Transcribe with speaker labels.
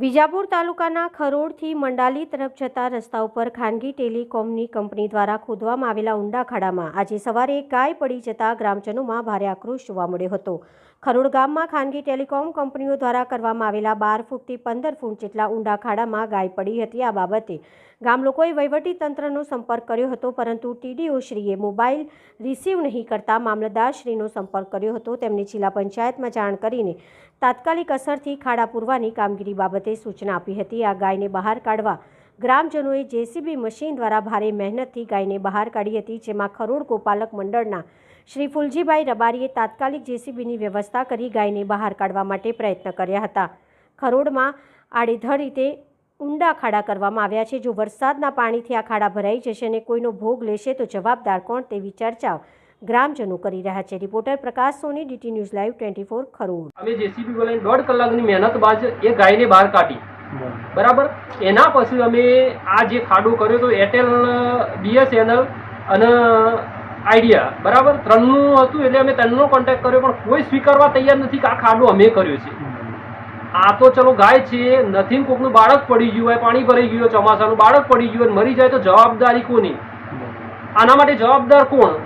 Speaker 1: વિજાપુર તાલુકાના ખરોડથી મંડાલી તરફ જતા રસ્તા ઉપર ખાનગી ટેલિકોમની કંપની દ્વારા ખોદવામાં આવેલા ઊંડા ખાડામાં આજે સવારે ગાય પડી જતા ગ્રામજનોમાં ભારે આક્રોશ જોવા મળ્યો હતો. ખરોડ ગામમાં ખાનગી ટેલિકોમ કંપનીઓ દ્વારા કરવામાં આવેલા બાર ફૂટથી પંદર ફૂટ જેટલા ઊંડા ખાડામાં ગાય પડી હતી. આ બાબતે ગામ લોકોએ તંત્રનો સંપર્ક કર્યો હતો, પરંતુ ટીડીઓ શ્રીએ મોબાઈલ રિસીવ નહીં કરતા મામલતદાર શ્રીનો સંપર્ક કર્યો હતો. તેમણે જિલ્લા પંચાયતમાં જાણ કરીને તાત્કાલિક અસરથી ખાડા પૂરવાની કામગીરી બાબતે સૂચના આપી હતી. આ ગાયને બહાર કાઢવા ગ્રામજનોએ જેસીબી મશીન દ્વારા ભારે મહેનતથી ગાયને બહાર કાઢી હતી, જેમાં ખરોડ ગોપાલક મંડળના શ્રી ફુલજીભાઈ રબારીએ તાત્કાલિક જેસીબીની વ્યવસ્થા કરી ગાયને બહાર કાઢવા માટે પ્રયત્ન કર્યા હતા. ખરોડમાં આડેધડ રીતે ઊંડા ખાડા કરવામાં આવ્યા છે. જો વરસાદના પાણીથી આ ખાડા ભરાઈ જશે અને કોઈનો ભોગ લેશે તો જવાબદાર કોણ તેવી ચર્ચા ગ્રામજનો કરી રહ્યા છે. Reporter Prakash Soni DT news live twenty four Kharod.
Speaker 2: અમે જેસીબી બોલાવીને દોઢ કલાકની મહેનત બાદ એ ગાયને બહાર કાઢી. બરાબર. એના પછી અમે આ જે ખાડો કર્યો તો એરટેલ બીએસએનએલ અને આઈડિયા બરાબર? ત્રણનું હતું એટલે અમે ત્રણનો કોન્ટેક્ટ કર્યો પણ કોઈ સ્વીકારવા તૈયાર નથી કે આ ખાડો અમે કર્યો છે. આ તો ચલો ગાય છે નથી કોકનું બાળક પડી ગયું હોય પાણી ભરાઈ ગયું હોય ચોમાસાનું બાળક પડી ગયું હોય મરી જાય તો જવાબદારી કોની? આના માટે જવાબદાર કોણ?